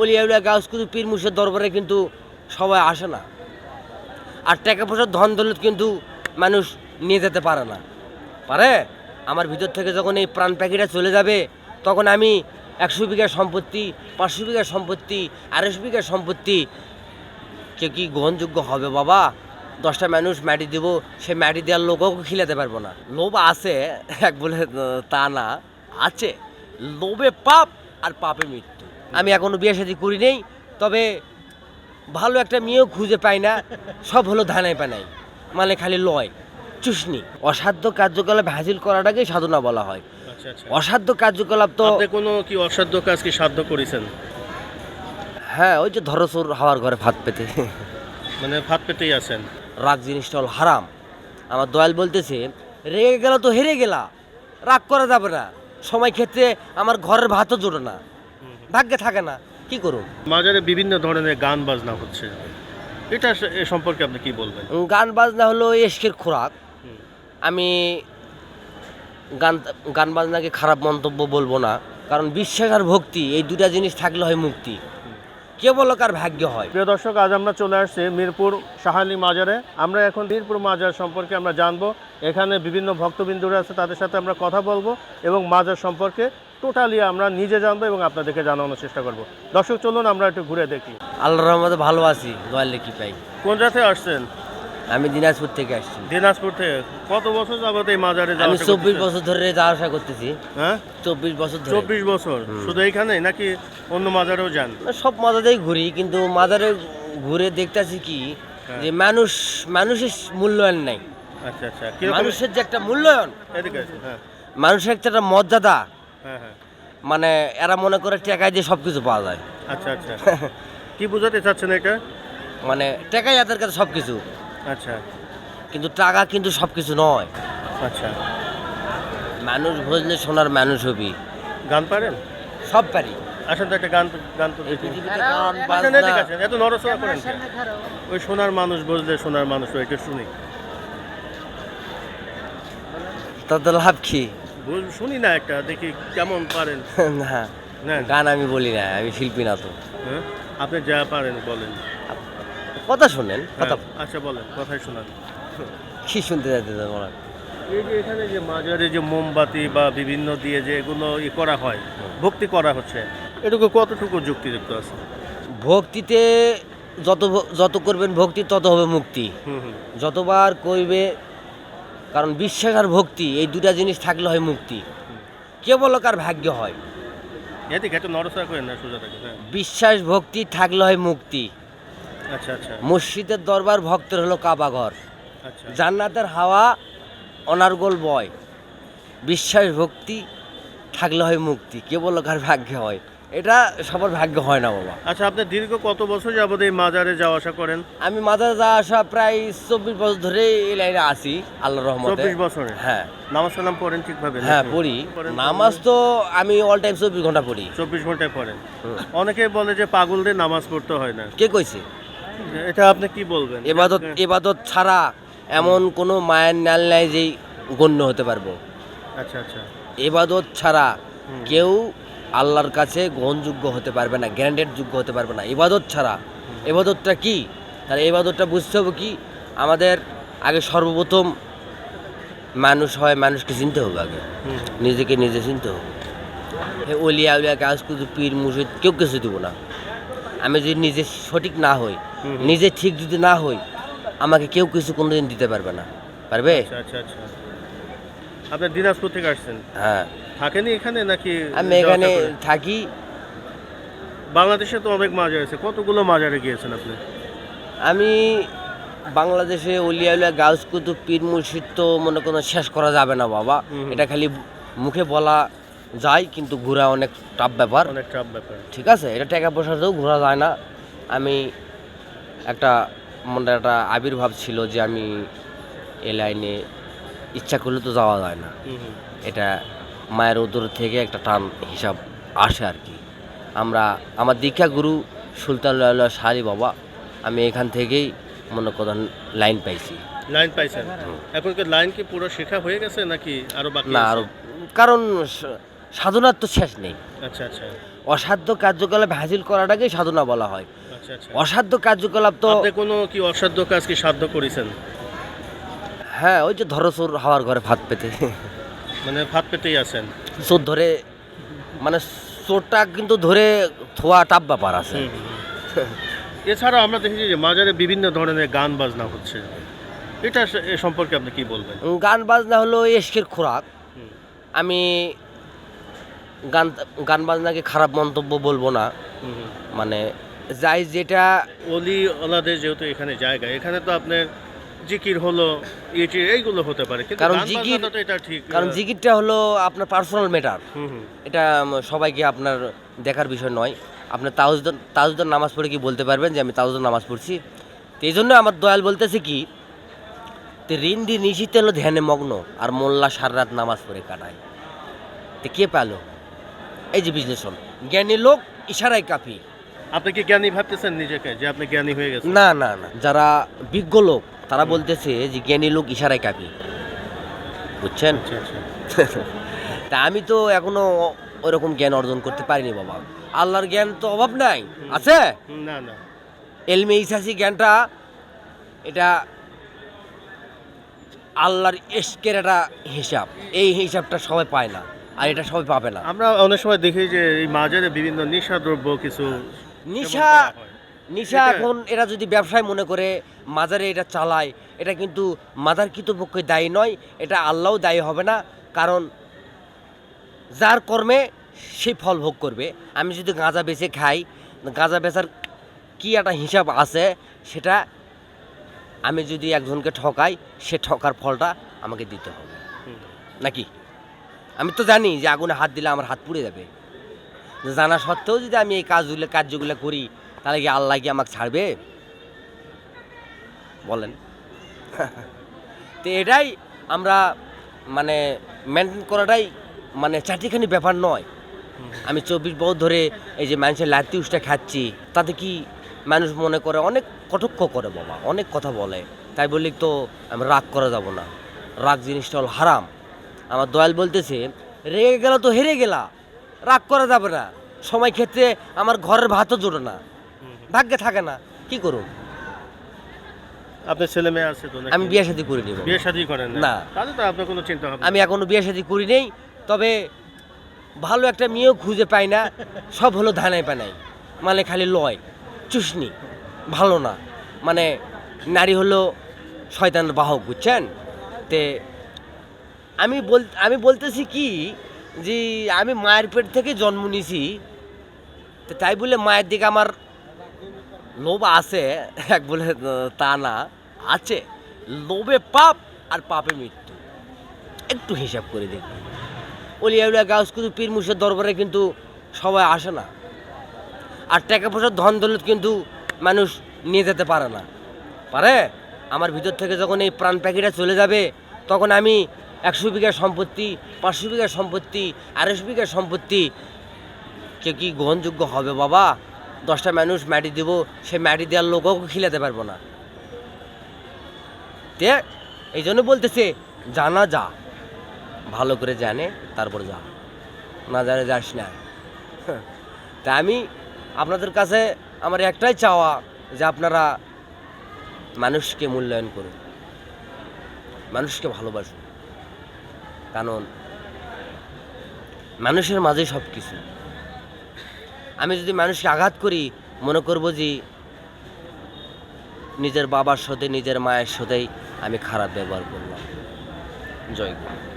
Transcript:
অলিয়া উলিয়া গাছ কিন্তু পীর মুর্শিদের দরবারে কিন্তু সবাই আসে না। আর টাকা পয়সার ধন দৌলত কিন্তু মানুষ নিয়ে যেতে পারে না। পারে? আমার ভিতর থেকে যখন এই প্রাণ পাখিটা চলে যাবে, তখন আমি একশো বিঘা সম্পত্তি, পাঁচশো বিঘা সম্পত্তি, আড়াইশো বিঘা সম্পত্তি, কে কি গ্রহণযোগ্য হবে বাবা? দশটা মানুষ মাটি দেব, সে মাটি দেওয়ার লোকও খিলাতে পারব না। লোভ আছে, এক বলে তা না, আছে। লোভে পাপ আর পাপে মৃত্যু। আমি এখনও বিয়ে শাদী করি নেই তবে ভালো একটা মেয়েও খুঁজে পাই না সব হলো ধানায় পানাই মানে খালি লয় চুষনি। অসাধ্য কার্যকলাপ হাসিল করাটাকেই সাধনা বলা হয়। আচ্ছা আচ্ছা। অসাধ্য কার্যকলাপ তো কোনো কি অসাধ্য কাজ কি সাধ্য করেছেন? হ্যাঁ ওই যে ধরসুর হাওয়ার ঘরে ভাত পেতে। মানে ভাত পেতেই আছেন? রাগ জিনিসটা হল হারাম। আমার দয়াল বলতেছে রেগে গেল তো হেরে গেলা রাগ করা যাবে না। সময় ক্ষেত্রে আমার ঘরের ভাতও জোটে না। ভাগ্যে থাকে না। কি করুন? মাজারে বিভিন্ন ধরনের গান বাজনা হচ্ছে। এটা এ সম্পর্কে আপনি কি বলবেন? গান বাজনা হলো এশকের খোরাক। আমি গান গান বাজনাকে খারাপ মন্তব্য বলব না। কারণ বিশ্বাস আর ভক্তি এই দুটা জিনিস থাকলে হয় মুক্তি। কে বলো কার ভাগ্য হয়। প্রিয় দর্শক আজ আমরা চলে আসছি মিরপুর শাহালি মাজারে। আমরা এখন মিরপুর মাজার সম্পর্কে আমরা জানব। এখানে বিভিন্ন ভক্তবিন্দুরা আছে তাদের সাথে আমরা কথা বলব এবং মাজার সম্পর্কে টোটালি আমরা নিজে জানব এবং আপনাদেরকে জানানোর চেষ্টা করব। দর্শক চলুন আমরা একটু ঘুরে দেখি। আল্লাহর রহমতে ভালো আছি দয়ালে কি পাই। কোন জাতে আসছেন? আমি দিনাজপুর থেকে আসছি। দিনাজপুর থেকে? কত বছর যাবত এই মাজারে আমি চব্বিশ বছর ধরে যাওয়া আসা করতেছি। হ্যাঁ? চব্বিশ বছর চব্বিশ বছর? শুধু এইখানে নাকি অন্য মাজারেও যান? সব মাজারেই ঘুরি কিন্তু মাজারে ঘুরে দেখতেছি কি হ্যাঁ। যে মানুষ মানুষের মূল্যায়ন নাই। আচ্ছা আচ্ছা। মানুষের যে একটা মূল্যায়ন হ্যাঁ। মানুষের একটা মর্যাদা মানে এরা মনে করে টাকায় দিয়ে সব কিছু পাওয়া যায়। আচ্ছা আচ্ছা। কি বোঝাতে চাচ্ছেন এটা? মানে টাকাই এদের কাছে সব কিছু আচ্ছা। কিন্তু টাকা কিন্তু সব কিছু নয়। আচ্ছা। মানুষ বুঝলে সোনার মানুষ হবি। গান পারেন? সব পারি। আসেন তো একটা গান গান তো দেখি। এত নড়াচড়া করেন ওই সোনার মানুষ বুঝলে সোনার মানুষ ওইটা শুনি। তাতে লাভ কি? শুনি না একটা দেখি কেমন পারেন। না না গান আমি বলি না আমি শিল্পী না তো। হ্যাঁ? আপনি যা পারেন বলেন। কথা শোনেন কথা হ্যাঁ, আচ্ছা বলেন কথাই শোনান। কি শুনতে যাইতে বলা এই যে এখানে যে মাজারে যে মোমবাতি বা বিভিন্ন দিয়ে যে এগুলো ই করা হয় ভক্তি করা হচ্ছে এটুকু কতটুকু যুক্তিযুক্ত আছে? ভক্তিতে যত যত করবেন ভক্তি তত হবে মুক্তি। হুম হুম। যতবার করবে কারণ বিশ্বাস আর ভক্তি এই দুটা জিনিস থাকলে হয় মুক্তি। কে বলো কার ভাগ্য হয়? হ্যাঁ। বিশ্বাস ভক্তি থাকলে হয় মুক্তি। আচ্ছা আচ্ছা। মসজিদের দরবার ভক্তের হলো কাবাঘর। আচ্ছা। জান্নাতের হাওয়া অনার্গল বয়। বিশ্বাস ভক্তি থাকলে হয় মুক্তি। কে বলল কার ভাগ্য হয়? এটা সবার ভাগ্য হয় না বাবা। আচ্ছা আপনি দীর্ঘ কত বছর যাবত এই মাজারে যাওয়া আসা করেন? আমি মাজারে যাওয়া আসা প্রায় চব্বিশ বছর ধরে এই লাইনে আছি আল্লাহ রহমতে। চব্বিশ বছরে? হ্যাঁ। নামাজ কালাম পড়েন ঠিকভাবে হ্যাঁ পড়ি। নামাজ তো আমি অল টাইম চব্বিশ ঘণ্টা পড়ি। চব্বিশ ঘন্টায় পড়েন? অনেকে বলে যে পাগলদের নামাজ পড়তে হয় না। কে কইছে? এটা আপনি কি বলবেন? এবাদত এবাদত ছাড়া এমন কোনো মায়ের নাল নাই যেই গণ্য হতে পারব। আচ্ছা আচ্ছা। এবাদত ছাড়া কেউ আল্লাহর কাছে গ্রহণযোগ্য হতে পারবে না গ্যারান্টেড যোগ্য হতে পারবে না। ইবাদত ছাড়া। এবাদতটা কি? তাহলে এবাদতটা বুঝতে হবে কি? আমাদের আগে সর্বপ্রথম মানুষ হয় মানুষকে চিনতে হবে আগে। নিজেকে নিজে চিনতে হবে। এ অলিয়া উলিয়া কাজ কিছু পীর মুর্শিদ কেউ কিছু দেবো না। আমি যদি নিজে সঠিক না হই নিজে ঠিক যদি না হই আমাকে কেউ কিছু কোনোদিন দিতে পারবে না। পারবে? আচ্ছা আচ্ছা। আপনি দিনাজপুর থেকে আসছেন? হ্যাঁ। থাকেনি এখানে নাকি আমি এখানে থাকি। বাংলাদেশে তো অনেক মাজার আছে। কতগুলো মাজারে গিয়েছেন আপনি? আমি বাংলাদেশে অলিয়া উলিয়া গাউস কুতুব পীর মুর্শিদ তো মনে কোনো শেষ করা যাবে না বাবা। এটা খালি মুখে বলা যায় কিন্তু ঘোরা অনেক টাফ ব্যাপার। অনেক চাপ ব্যাপার। ঠিক আছে এটা টাকা পয়সাতেও ঘোরা যায় না। আমি একটা মনে একটা আবির্ভাব ছিল যে আমি এ লাইনে ইচ্ছা করলে তো যাওয়া যায় না। এটা মায়ের উদর থেকে একটা টান হিসাব আসে আর কি। আমরা আমার দীক্ষা গুরু সুলতান শাহি বাবা আমি এখান থেকেই মনে করেন লাইন পাইছি। লাইন পাইছেন? এখন কি লাইন কি পুরো শেখা হয়ে গেছে নাকি আরও বাকি না? আরও কারণ সাধনার তো শেষ নেই। আচ্ছা আচ্ছা। অসাধ্য কার্যকলাপ হাসিল করাটাকেই সাধনা বলা হয়। আচ্ছা আচ্ছা। অসাধ্য কার্যকলাপ তো কোনো কি অসাধ্য কাজ কি সাধ্য করেছেন? হ্যাঁ ওই যে ধরো চোর হাওয়ার ঘরে ভাত পেতে। মানে ভাত পেতেই আছেন? চোর ধরে মানে চোরটা কিন্তু ধরে থোয়া টাপ ব্যাপার আছে। এছাড়া আমরা দেখেছি যে মাজারে বিভিন্ন ধরনের গান বাজনা হচ্ছে। এটা এ সম্পর্কে আপনি কি বলবেন? গান বাজনা হলো এশকের খোরাক। আমি গান গান বাজনাকে খারাপ মন্তব্য বলব না। মানে যাই যেটা অলি ওলাদের যেহেতু এখানে জায়গা এখানে তো আপনার জিকির হলো ইটি এইগুলো হতে পারে কিন্তু কারণ জিকির- এটা ঠিক কারণ জিকিরটা হলো আপনার পার্সোনাল ম্যাটার এটা সবাইকে আপনার দেখার বিষয় নয়। আপনার তাজুদ্দান তাজুদ্দান নামাজ পড়ে কি বলতে পারবেন যে আমি তাজুদ্দান নামাজ পড়ছি? তো এই জন্য আমার দয়াল বলতেছে কি তো রিন্দি নিশিতে হলো ধ্যানে মগ্ন আর মোল্লা সার রাত নামাজ পড়ে কাটায়। তো কে পেল? এই যে বিশ্লেষণ। জ্ঞানী লোক ইশারায় কাফি। আপনি কি জ্ঞানী ভাবতেছেন নিজেকে যে আপনি জ্ঞানী হয়ে গেছেন? না না না। যারা বিজ্ঞ লোক তারা বলতেছে যে জ্ঞানী লোক ইশারায় কাফি বুঝছেন? আচ্ছা আচ্ছা। তা আমি তো এখনও ওরকম জ্ঞান অর্জন করতে পারিনি বাবা। আল্লাহর জ্ঞান তো অভাব নাই। আছে? না না। এলমে ইসাসি জ্ঞানটা এটা আল্লাহর এশকের একটা হিসাব। এই হিসাবটা সবাই পায় না আর এটা সবাই পাবে না। আমরা অনেক সময় দেখি যে এই মাজারে বিভিন্ন নেশা দ্রব্য কিছু নিশা। নিশা এখন এরা যদি ব্যবসায় মনে করে মাজারে এটা চালায় এটা কিন্তু মাজার কৃতপক্ষে দায়ী নয় এটা আল্লাহও দায়ী হবে না কারণ যার কর্মে সে ফল ভোগ করবে। আমি যদি গাঁজা বেচে খাই গাঁজা বেচার কি একটা হিসাব আছে সেটা আমি যদি একজনকে ঠকাই সে ঠকার ফলটা আমাকে দিতে হবে। নাকি? আমি তো জানি যে আগুনে হাত দিলে আমার হাত পুড়ে যাবে। জানা সত্ত্বেও যদি আমি এই কাজগুলো, কার্যগুলো করি, তাহলে কি আল্লাহ কি আমাকে ছাড়বে? বলেন। তো এটাই আমরা মানে মেনটেন করাটাই মানে চাটিখানি ব্যাপার নয়। আমি চব্বিশ বছর ধরে এই যে মানুষের লাতি উষ্টা খাচ্ছি, তাতে কি মানুষ মনে করে? অনেক কটক্ষ করে বাবা, অনেক কথা বলে। তাই বলি তো আমি রাগ করা যাব না। রাগ জিনিসটা হল হারাম। আমার দয়াল বলতেছে, রেগে গেল তো হেরে গেলা। রাগ করা যাবে না। সময় ক্ষেত্রে আমার ঘরের ভাতও জোটে না। ভাগ্যে থাকে না। কি করুন আপনার ছেলে মেয়ে আছে তো নাকি? আমি বিয়ে শাদী করে নিব। বিয়ে শাদী করেন না। তাহলে তো আপনার কোনো চিন্তা হবে আমি এখনও বিয়ে শাদী করি নেই। তবে ভালো একটা মেয়েও খুঁজে পাই না। সব হলো ধানাই পানাই মানে খালি লয় চুষনি। ভালো না। মানে নারী হলো শয়তানের বাহক বুঝছেন? তে আমি বল আমি বলতেছি কি যে আমি মায়ের পেট থেকে জন্ম নিছি। তাই বলে মায়ের দিকে আমার লোভ আছে। এক বলে তা না, আছে। লোভে পাপ আর পাপে মৃত্যু। একটু হিসাব করে দেখবেন অলিয়াউলিয়া গাছ কিন্তু পীর মুর্শিদ দরবারে কিন্তু সবাই আসে না। আর টাকা পয়সার ধন দৌলত কিন্তু মানুষ নিয়ে যেতে পারে না। পারে? আমার ভিতর থেকে যখন এই প্রাণ প্যাকেটটা চলে যাবে, তখন আমি একশো বিঘা সম্পত্তি, পাঁচশো বিঘা সম্পত্তি, আড়াইশো বিঘা সম্পত্তি। কেউ কি গ্রহণযোগ্য হবে বাবা? দশটা মানুষ মাটি দেবো, সে মাটি দেওয়ার লোকও খিলাতে পারব না। তে, এই জন্য বলতেছে, জানা যা, ভালো করে জানে, তারপর যা। না জানে যাস না। তা আমি আপনাদের কাছে আমার একটাই চাওয়া, যে আপনারা মানুষকে মূল্যায়ন করুন। মানুষকে ভালোবাসুন। কারণ মানুষের মাঝে সব কিছু আমি যদি মানুষকে আঘাত করি, মনে করব যে নিজের বাবার সাথে, নিজের মায়ের সাথেই আমি খারাপ ব্যবহার করলাম। জয়